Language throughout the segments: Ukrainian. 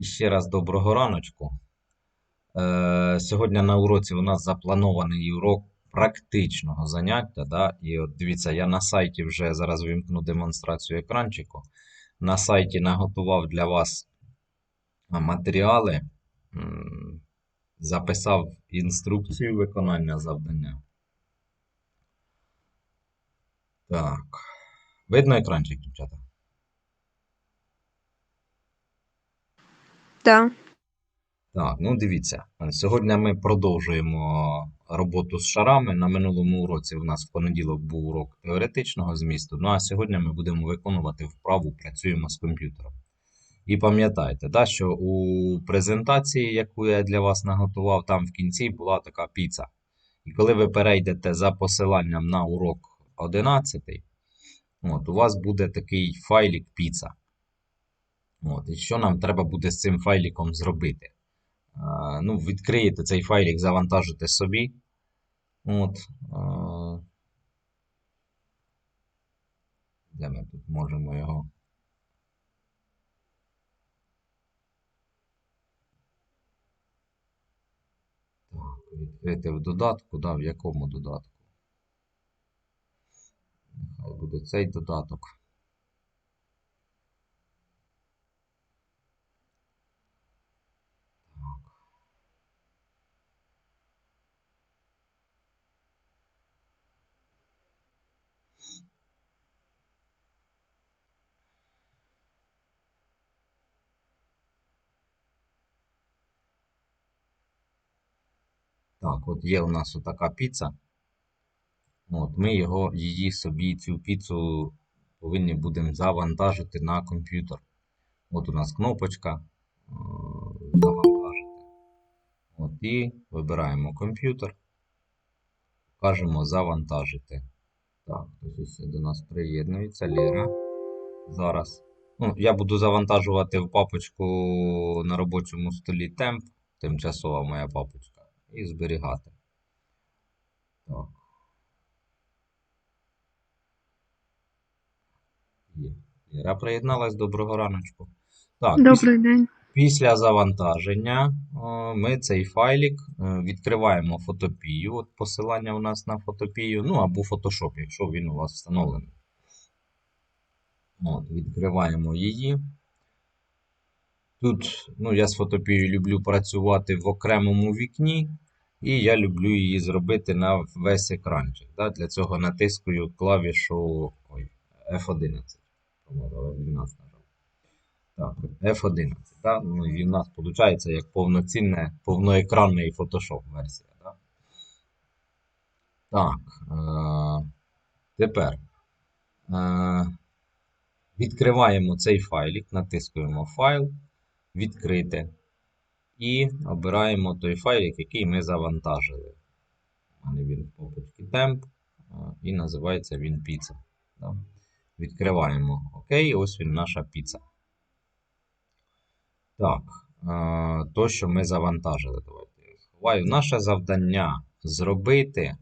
Ще раз доброго раночку. Е, сьогодні на уроці у нас запланований урок практичного заняття. Да? І от дивіться, я на сайті вже зараз вимкну демонстрацію екранчику. На сайті наготував для вас матеріали, записав інструкцію виконання завдання. Так. Видно екранчик, дівчата? Да. Так, ну дивіться, сьогодні ми продовжуємо роботу з шарами. На минулому уроці у нас в понеділок був урок теоретичного змісту. Ну а сьогодні ми будемо виконувати вправу працюємо з комп'ютером. І пам'ятайте, да, що у презентації, яку я для вас наготував, там в кінці була така піца. І коли ви перейдете за посиланням на урок 11, от, у вас буде такий файлик піца. От, і що нам треба буде з цим файликом зробити? А, ну, відкриєте цей файлик, завантажите собі. От, а, де ми тут можемо його? Відкрити в додатку, да, в якому додатку? Нехай буде цей додаток. Так, от є у нас отака піца. От, ми його, її собі, цю піцу повинні будемо завантажити на комп'ютер. От у нас кнопочка е, завантажити. От, і вибираємо комп'ютер. Кажемо завантажити. Так, ось до нас приєднується Лера. Зараз. Ну, я буду завантажувати в папочку на робочому столі темп, тимчасова моя папочка, і зберігати. Так. Є. Лера приєдналась. Доброго раночку. Так, після, день. після завантаження ми цей файлик е, відкриваємо фотопію. От посилання у нас на фотопію, ну або Photoshop, якщо він у вас встановлений. От, відкриваємо її. Тут, ну, я з фотопією люблю працювати в окремому вікні, і я люблю її зробити на весь екранчик. Да? Для цього натискую клавішу ой, F11. F12. Так, F11. Да? Ну, і в нас виходить як повноцінне, повноекранний Photoshop версія. Да? Так. Е- тепер. Е- Відкриваємо цей файлик, натискуємо файл, відкрити. І обираємо той файлик, який ми завантажили. У мене він в темп. І називається він піца. Відкриваємо ОК, ось він наша піца. Так, то, що ми завантажили. Давайте сховаю. Наше завдання зробити.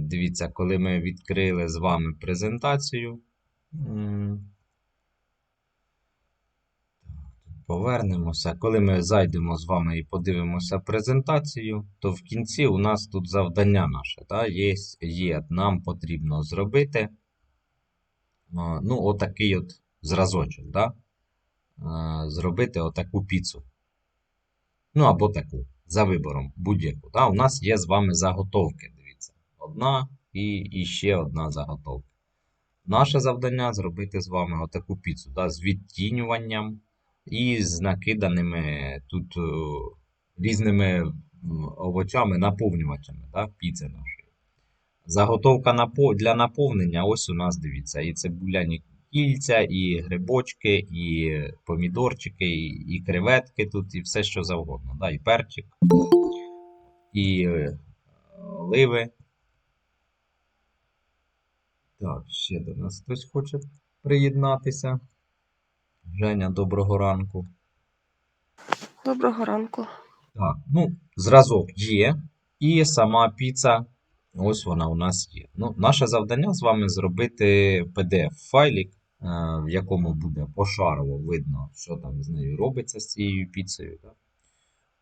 Дивіться, коли ми відкрили з вами презентацію. Повернемося. Коли ми зайдемо з вами і подивимося презентацію, то в кінці у нас тут завдання наше. Да? Є, є, Нам потрібно зробити ну, отакий от зразочок. Да? Зробити отаку піцу. Ну, або таку, за вибором, будь-яку. У нас є з вами заготовки. Дивіться. Одна і, і ще одна заготовка. Наше завдання зробити з вами отаку піцу да, з відтінюванням і з накиданими тут різними овочами, наповнювачами да, піци нашої. Заготовка для наповнення ось у нас дивіться. І цибуляні кільця, і грибочки, і помідорчики, і, креветки тут, і все що завгодно. Да, І перчик, і е, оливи. Так, ще до нас хтось хоче приєднатися. Женя, доброго ранку. Доброго ранку. Так, ну, зразок є. І сама піца, ось вона у нас є. Ну, Наше завдання з вами зробити PDF-файлик в якому буде пошарово видно, що там з нею робиться з цією піцею. Да?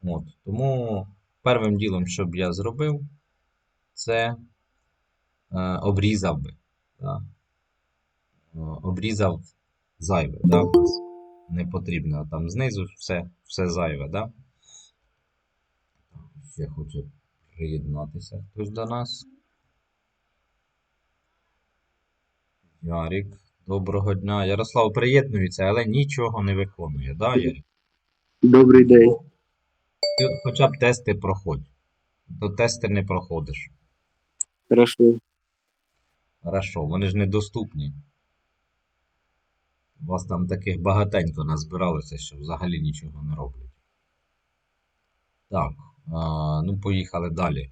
От, тому первим ділом, що б я зробив, це е, обрізав би. Да? Е, Обрізав зайве. Да? у нас Не потрібно там знизу все, все зайве. Да? Ще хоче приєднатися хтось до нас. Ярік, доброго дня. Ярослав приєднується, але нічого не виконує, да, Ярік? Добрий день. Ти хоча б тести проходь. То тести не проходиш. Хорошо. Хорошо, вони ж недоступні. У вас там таких багатенько назбиралося, що взагалі нічого не роблять. Так, ну поїхали далі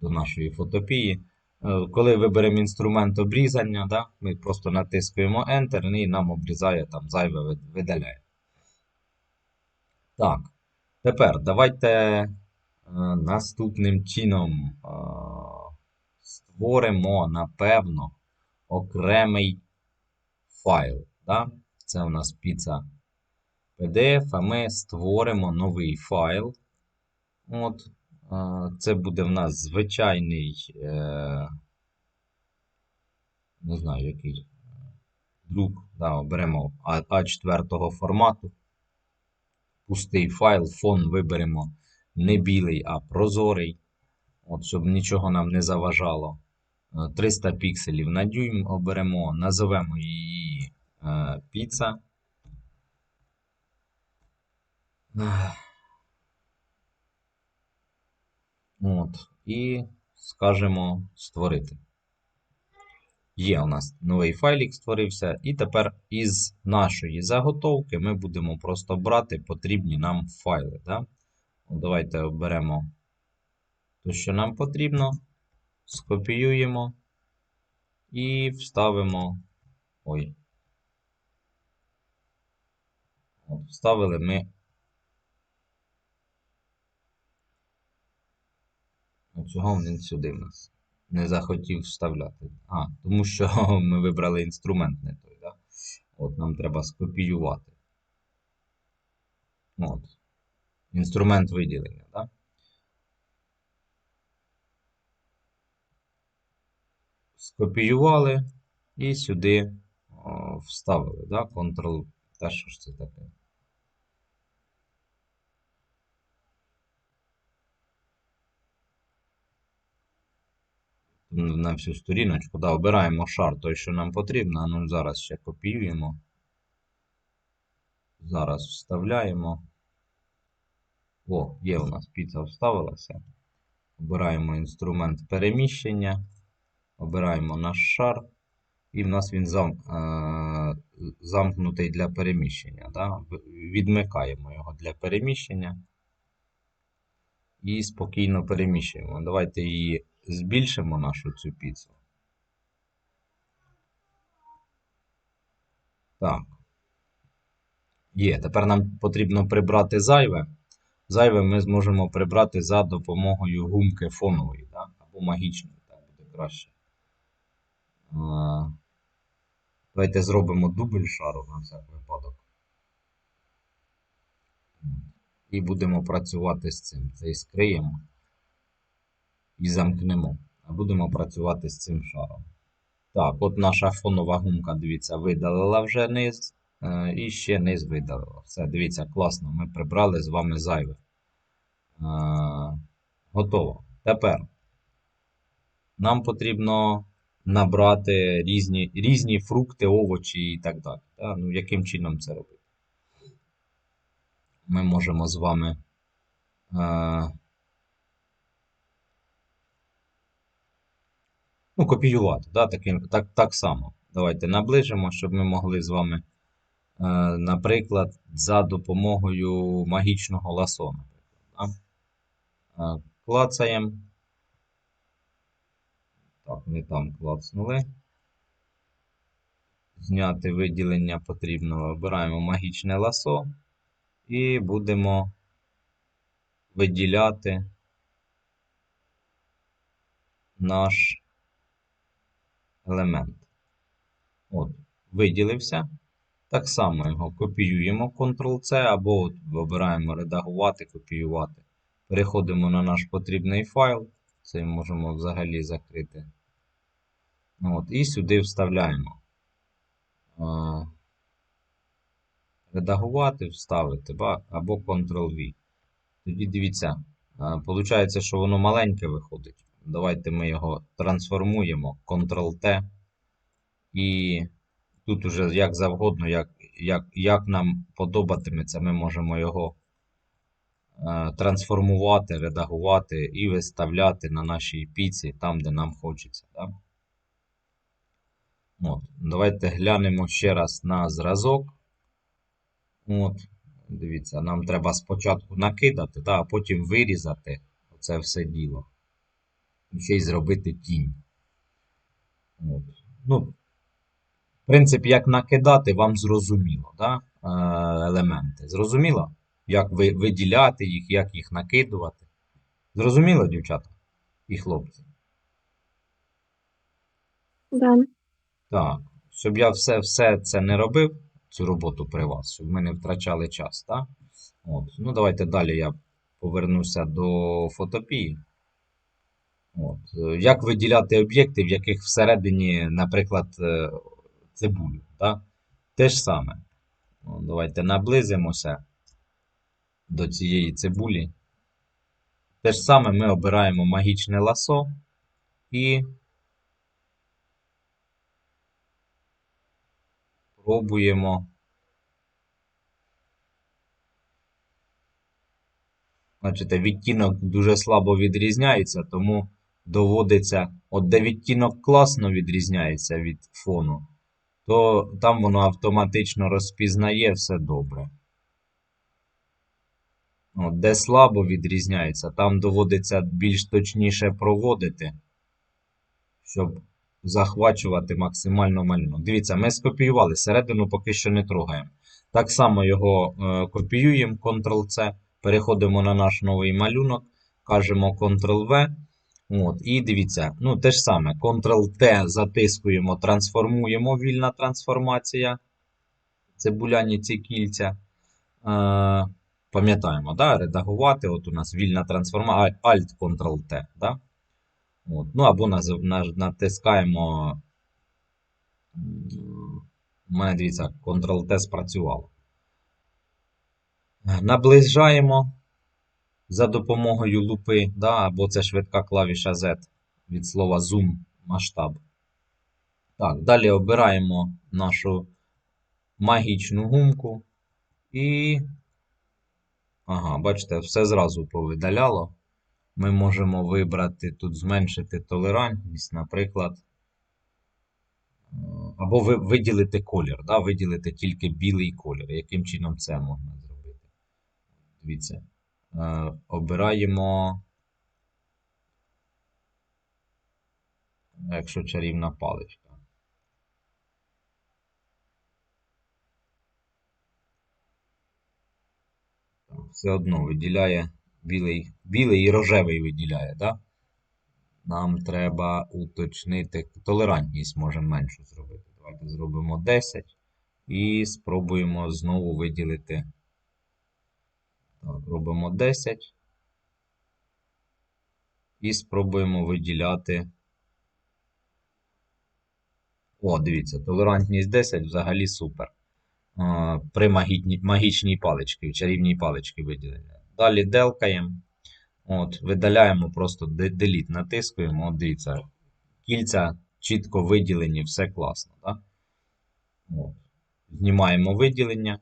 до нашої фотопії. Е, Коли виберемо інструмент обрізання, да, ми просто натискуємо Enter і нам обрізає там зайве видаляє. Так, тепер давайте е, наступним чином е, створимо, напевно, окремий файл. Да? Це у нас піца PDF, а ми створимо новий файл. От, е, це буде в нас звичайний, е, не знаю, який друк. Да, беремо А- А4 формату. Пустий файл, фон виберемо не білий, а прозорий. От, щоб нічого нам не заважало. Е, 300 пікселів на дюйм оберемо, називемо її е, піца. От, і скажемо створити. Є у нас новий файлік створився, і тепер із нашої заготовки ми будемо просто брати потрібні нам файли. Да? Давайте оберемо те, що нам потрібно, скопіюємо і вставимо. Ой. От, вставили ми. От він сюди в нас? Не захотів вставляти. А, тому що ми вибрали інструмент не той, да? От нам треба скопіювати. От. Інструмент виділення, да? Скопіювали і сюди о, вставили, да? Ctrl. Та що ж це таке? На всю сторіночку. Да, обираємо шар той, що нам потрібно. Ну, зараз ще копіюємо. Зараз вставляємо. О, є у нас піца вставилася. Обираємо інструмент переміщення. Обираємо наш шар. І в нас він зам, е, замкнутий для переміщення. Да? Відмикаємо його для переміщення. І спокійно переміщуємо. Давайте її збільшимо нашу цю піцу. Так. Є. Тепер нам потрібно прибрати зайве. Зайве ми зможемо прибрати за допомогою гумки фонової, да? або магічної, так буде краще. Давайте зробимо дубль шару на всяк випадок. І будемо працювати з цим. Цей скриємо і замкнемо. А будемо працювати з цим шаром. Так, от наша фонова гумка, дивіться, видалила вже низ. е, І ще низ видалила. Все, дивіться, класно. Ми прибрали з вами зайве. Е, Готово. Тепер нам потрібно набрати різні, різні фрукти, овочі і так далі. Та? Ну, яким чином це робити? Ми можемо з вами. Ну, копіювати, да, таким, так, так само. Давайте наближимо, щоб ми могли з вами, е, наприклад, за допомогою магічного ласо, наприклад. Да? Е, клацаємо. Так, не там клацнули. Зняти виділення потрібно. Обираємо магічне ласо і будемо виділяти наш елемент. От, виділився. Так само його копіюємо Ctrl-C або от вибираємо редагувати, копіювати. Переходимо на наш потрібний файл. Цей можемо взагалі закрити. От, і сюди вставляємо. Редагувати, вставити або Ctrl-V. Тоді дивіться, получається, що воно маленьке виходить. Давайте ми його трансформуємо, Ctrl-T. І тут уже як завгодно, як, як, як нам подобатиметься, ми можемо його е, трансформувати, редагувати і виставляти на нашій піці там, де нам хочеться. Да? От. Давайте глянемо ще раз на зразок. От. Дивіться, нам треба спочатку накидати, да, а потім вирізати це все діло. Ще й зробити тінь. От. Ну, в принципі, як накидати, вам зрозуміло, да? е, елементи. Зрозуміло? Як ви, виділяти їх, як їх накидувати. Зрозуміло, дівчата і хлопці? Да. Так. Щоб я все, все це не робив, цю роботу при вас, щоб ми не втрачали час, так? От. Ну, давайте далі я повернуся до фотопії. От. Як виділяти об'єкти, в яких всередині, наприклад, е, цибулю. Так? Те ж саме. Давайте наблизимося до цієї цибулі. Те ж саме ми обираємо магічне ласо і пробуємо. Бачите, відтінок дуже слабо відрізняється, тому доводиться, от де відтінок класно відрізняється від фону, то там воно автоматично розпізнає все добре. От, де слабо відрізняється, там доводиться більш точніше проводити, щоб захвачувати максимально малюнок. Дивіться, ми скопіювали, середину поки що не трогаємо. Так само його е, копіюємо, Ctrl-C, переходимо на наш новий малюнок, кажемо Ctrl-V. От, і дивіться, ну те ж саме, Ctrl-T затискуємо, трансформуємо, вільна трансформація. Цибуляні ці кільця. Е, пам'ятаємо, да? редагувати. От у нас вільна трансформація, Alt Ctrl-T. Да? От. Ну або натискаємо. У мене дивіться, Ctrl-T спрацювало. Наближаємо за допомогою лупи, да, або це швидка клавіша Z від слова Zoom масштаб. Так, далі обираємо нашу магічну гумку і. Ага, бачите, все зразу повидаляло. Ми можемо вибрати тут зменшити толерантність, наприклад. е, Або виділити колір, да, виділити тільки білий колір. Яким чином це можна зробити? Дивіться. Е, обираємо. Якщо чарівна паличка. Все одно виділяє білий, білий і рожевий виділяє, так? Нам треба уточнити. Толерантність можемо меншу зробити. Давайте зробимо 10 і спробуємо знову виділити. Так, робимо 10. І спробуємо виділяти. О, дивіться, толерантність 10 взагалі супер. При магітні- магічній паличці, чарівній паличці виділення. Далі делкаємо. От, видаляємо просто де- Delete, натискуємо. От дивіться, кільця чітко виділені, все класно. Да? От. Знімаємо виділення,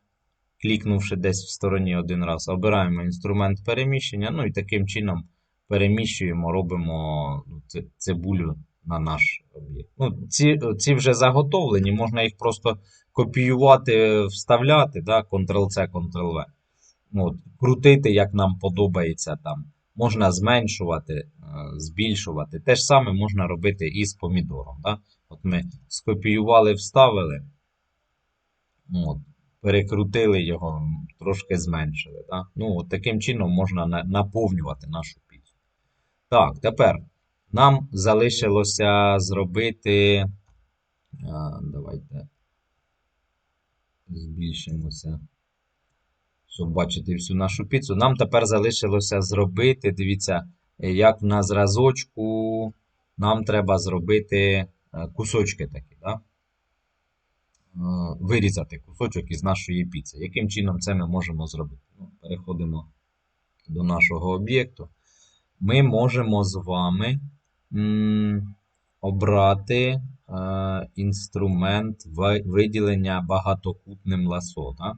клікнувши десь в стороні один раз, обираємо інструмент переміщення, ну і таким чином переміщуємо, робимо ну, цибулю на наш об'єкт. Ну, ці, ці вже заготовлені, можна їх просто копіювати, вставляти, да? Ctrl-C, Ctrl-V. От, крутити, як нам подобається там. Можна зменшувати, е, збільшувати. Те ж саме можна робити і з помідором. Да? От ми скопіювали, вставили, от, перекрутили його, трошки зменшили. Да? Ну, от таким чином можна наповнювати нашу піцу. Так, тепер нам залишилося зробити. Давайте Збільшимося. Щоб бачити всю нашу піцу. Нам тепер залишилося зробити, дивіться, як на зразочку нам треба зробити е, кусочки такі, да? Е, вирізати кусочок із нашої піци. Яким чином це ми можемо зробити? Ну, переходимо до нашого об'єкту. Ми можемо з вами обрати е, інструмент виділення багатокутним ласо. Да?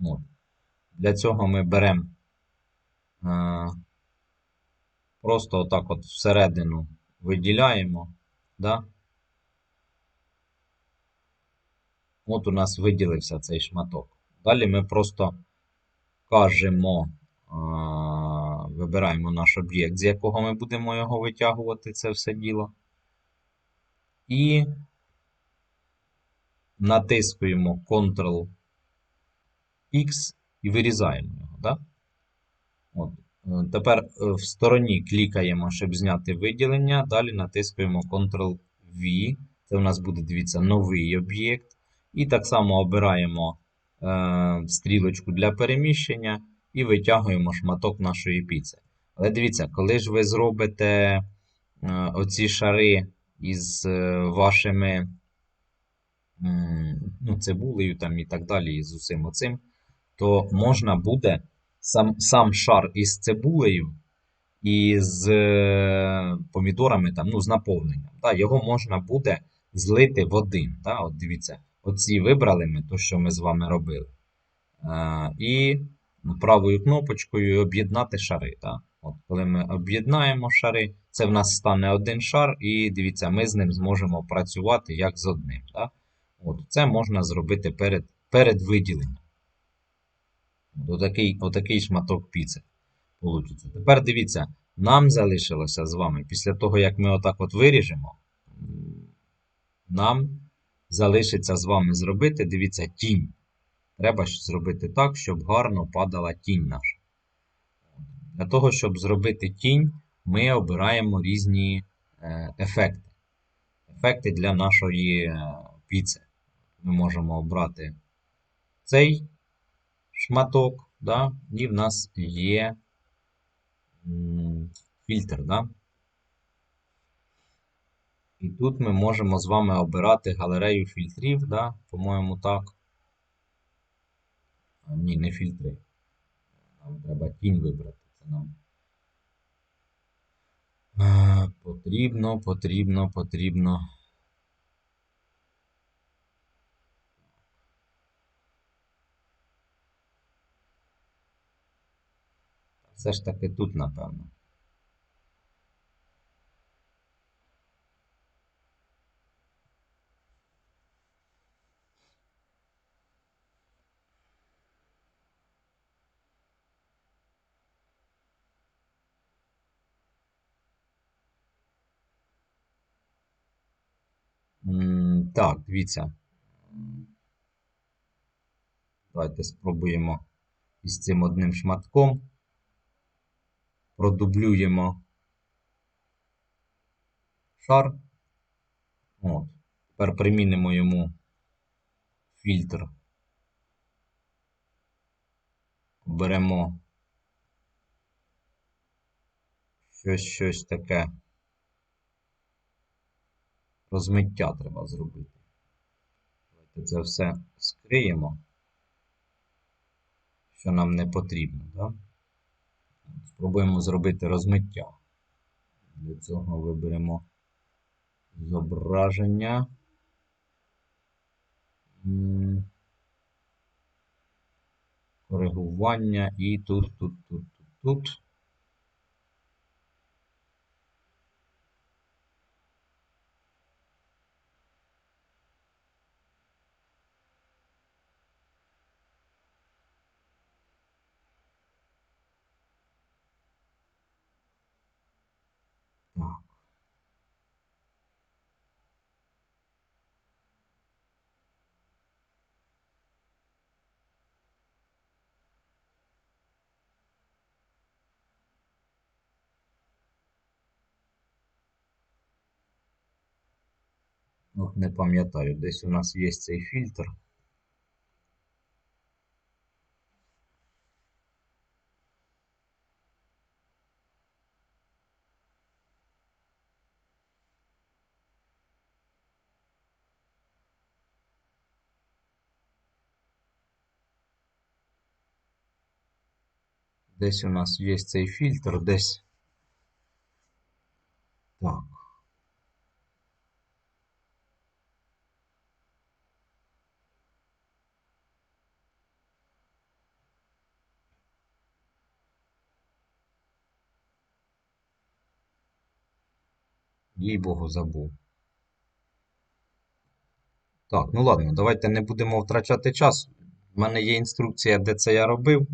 От. Для цього ми беремо е, просто отак от всередину виділяємо. Да? От у нас виділився цей шматок. Далі ми просто кажемо, вибираємо наш об'єкт, з якого ми будемо його витягувати, це все діло. І натискуємо Ctrl X і вирізаємо його. Да? От. Тепер е, в стороні клікаємо, щоб зняти виділення. Далі натискуємо Ctrl V. Це у нас буде, дивіться, новий об'єкт. І так само обираємо е, стрілочку для переміщення і витягуємо шматок нашої піци. Але дивіться, коли ж ви зробите е, оці шари із е, вашими м, ну, цибулею там, і так далі, і з усім оцим, то можна буде сам, сам шар із цибулею і з е, помідорами, там, ну, з наповненням. Да, його можна буде злити в один. Да, от дивіться, оці вибрали ми, то, що ми з вами робили. Е, і правою кнопочкою об'єднати шари. От, коли ми об'єднаємо шари, це в нас стане один шар, і дивіться, ми з ним зможемо працювати як з одним. От, це можна зробити перед, перед виділенням. Отакий, отакий шматок піци. Получиться. Тепер дивіться, нам залишилося з вами, після того, як ми отак от виріжемо, нам залишиться з вами зробити, дивіться, тінь. Треба ж зробити так, щоб гарно падала тінь наша. Для того, щоб зробити тінь, ми обираємо різні е, ефекти. Ефекти для нашої е, піци. Ми можемо обрати цей шматок, да? і в нас є фільтр. Да? І тут ми можемо з вами обирати галерею фільтрів, да? по-моєму, так. А, ні, не фільтри. Нам треба тінь вибрати. Це нам. А, потрібно, потрібно, потрібно. Все ж таки тут, напевно. М, Так, дивіться. Давайте спробуємо із цим одним шматком. Продублюємо шар. От. Тепер примінимо йому фільтр. Беремо щось, щось таке. Розмиття треба зробити. Давайте це все скриємо, що нам не потрібно. Да? Спробуємо зробити розмиття. Для цього виберемо зображення. Коригування і тут, тут, тут, тут, тут. Ну, не пам'ятаю, десь у нас є цей фільтр. Десь у нас є цей фільтр, десь так. Їй Богу, забув. Так, ну ладно, давайте не будемо втрачати час. У мене є інструкція, де це я робив.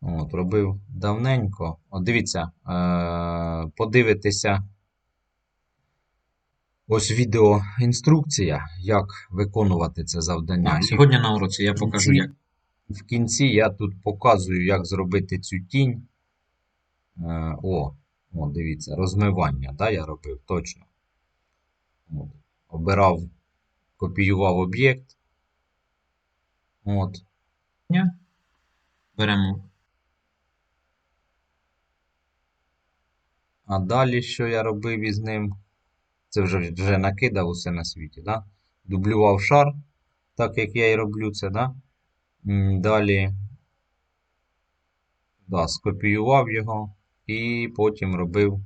От, робив давненько. От дивіться, е- подивитися. Ось відео інструкція, як виконувати це завдання. Сьогодні на уроці я покажу, як. В кінці я тут показую, як зробити цю тінь. Е, о, о, дивіться, розмивання, да, я робив точно. От. Обирав, копіював об'єкт. От. Беремо. А далі, що я робив із ним? Це вже, вже накидав усе на світі, да? Дублював шар, так як я і роблю це, да? Далі да, скопіював його і потім робив.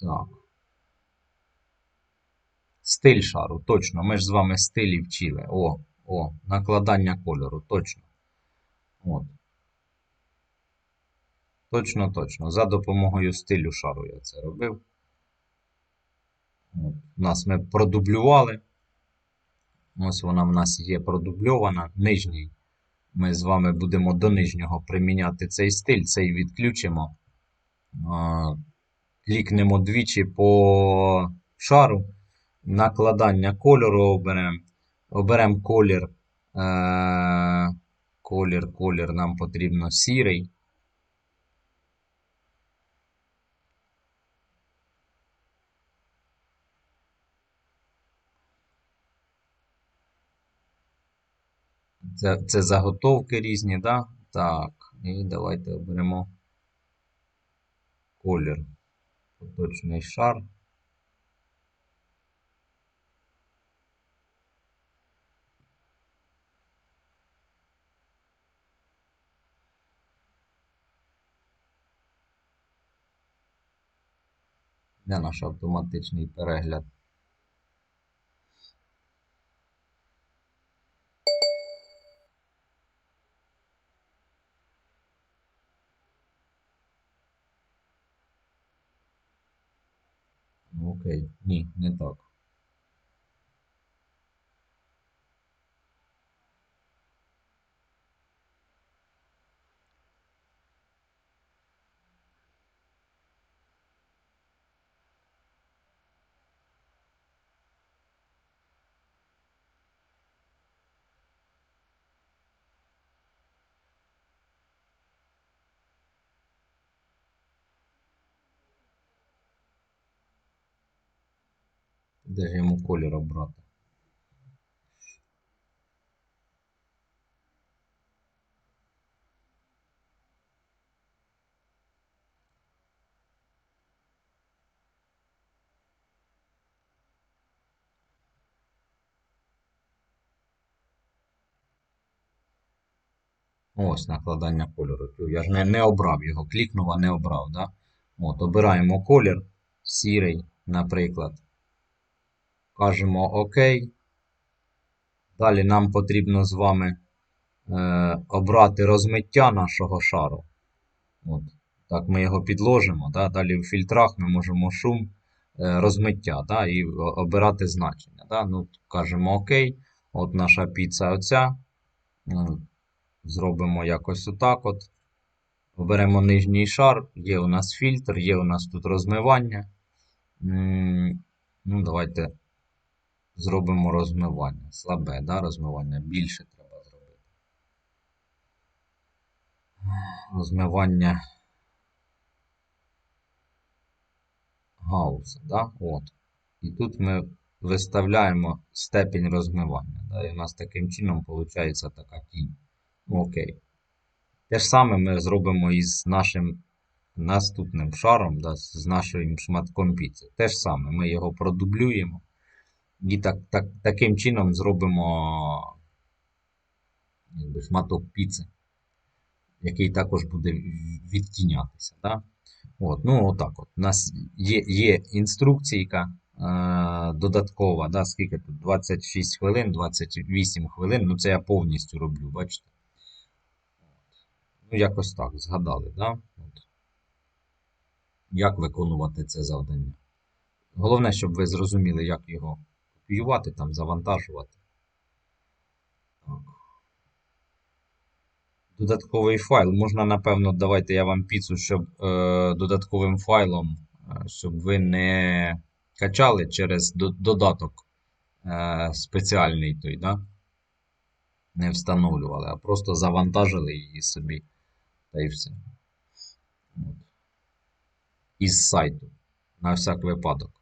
Так. Стиль шару, точно. Ми ж з вами стилі вчили. О, о, накладання кольору, точно. От. Точно, точно. За допомогою стилю шару я це робив. От. Нас ми продублювали. Ось вона в нас є продубльована. Нижній. Ми з вами будемо до нижнього приміняти цей стиль, цей відключимо. Клікнемо двічі по шару. Накладання кольору оберемо. Оберемо колір. Е, колір, колір нам потрібно сірий. Це, це заготовки різні, да? Так. І давайте оберемо колір. Поточний шар. Де наш автоматичний перегляд? Ну, Окей, ні, не так. Де ж йому колір обрати? Ось накладання кольору. Я ж не, не обрав його, клікнув, а не обрав. Да? От, обираємо колір сірий, наприклад. Кажемо ОК. Далі нам потрібно з вами е, обрати розмиття нашого шару. От. Так, ми його підложимо. Да? Далі в фільтрах ми можемо шум е, розмиття да? і обирати значення. Да? Ну, кажемо ОК. От наша піца оця. Ну, Зробимо якось отак от. Оберемо нижній шар, є у нас фільтр, є у нас тут розмивання. Ну, давайте зробимо розмивання. Слабе, да, розмивання. Більше треба зробити. Розмивання Гауса, да? От. І тут ми виставляємо степінь розмивання. Да? І у нас таким чином виходить така тінь. Ну, Окей. Те ж саме ми зробимо із нашим наступним шаром, да, з нашим шматком піци. Те ж саме, ми його продублюємо. І так, так, таким чином зробимо якби, шматок піци, який також буде відтінятися. Да? От, ну, отак от. У нас є, є інструкційка е, додаткова, да, скільки тут? 26 хвилин, 28 хвилин. Ну, це я повністю роблю, бачите? Ну, якось так, згадали, да? От. Як виконувати це завдання. Головне, щоб ви зрозуміли, як його копіювати, там, завантажувати. Додатковий файл. Можна, напевно, давайте я вам піцу, щоб е, додатковим файлом, е, щоб ви не качали через додаток е, спеціальний той, да? Не встановлювали, а просто завантажили її собі. Та й все. От. Із сайту. На всяк випадок.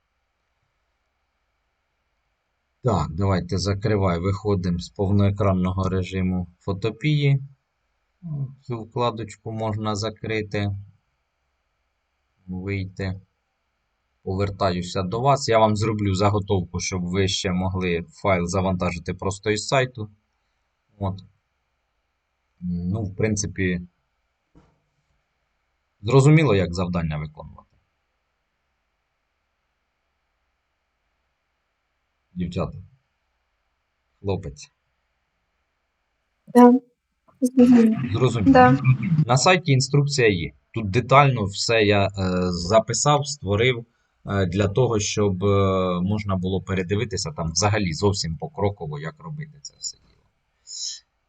Так, давайте закривай. Виходимо з повноекранного режиму фотопії. Цю вкладочку можна закрити. Вийти. Повертаюся до вас. Я вам зроблю заготовку, щоб ви ще могли файл завантажити просто із сайту. От. Ну, в принципі, зрозуміло, як завдання виконувати. Дівчата. Хлопець. Да. Зрозуміло. Зрозуміло. Да. На сайті інструкція є. Тут детально все я е, записав, створив е, для того, щоб е, можна було передивитися там взагалі зовсім покроково, як робити це все діло.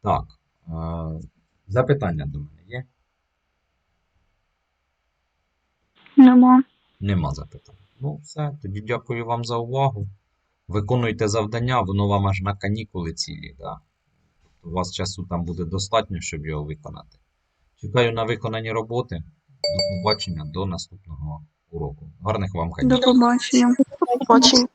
Так. Е, запитання до мене є? Нема. Нема запитань. Ну, все, тоді дякую вам за увагу. Виконуйте завдання, воно вам аж на канікули цілі. Да? Тобто у вас часу там буде достатньо, щоб його виконати. Чекаю на виконані роботи. До побачення, до наступного уроку. Гарних вам канікул. До побачення. Побачення.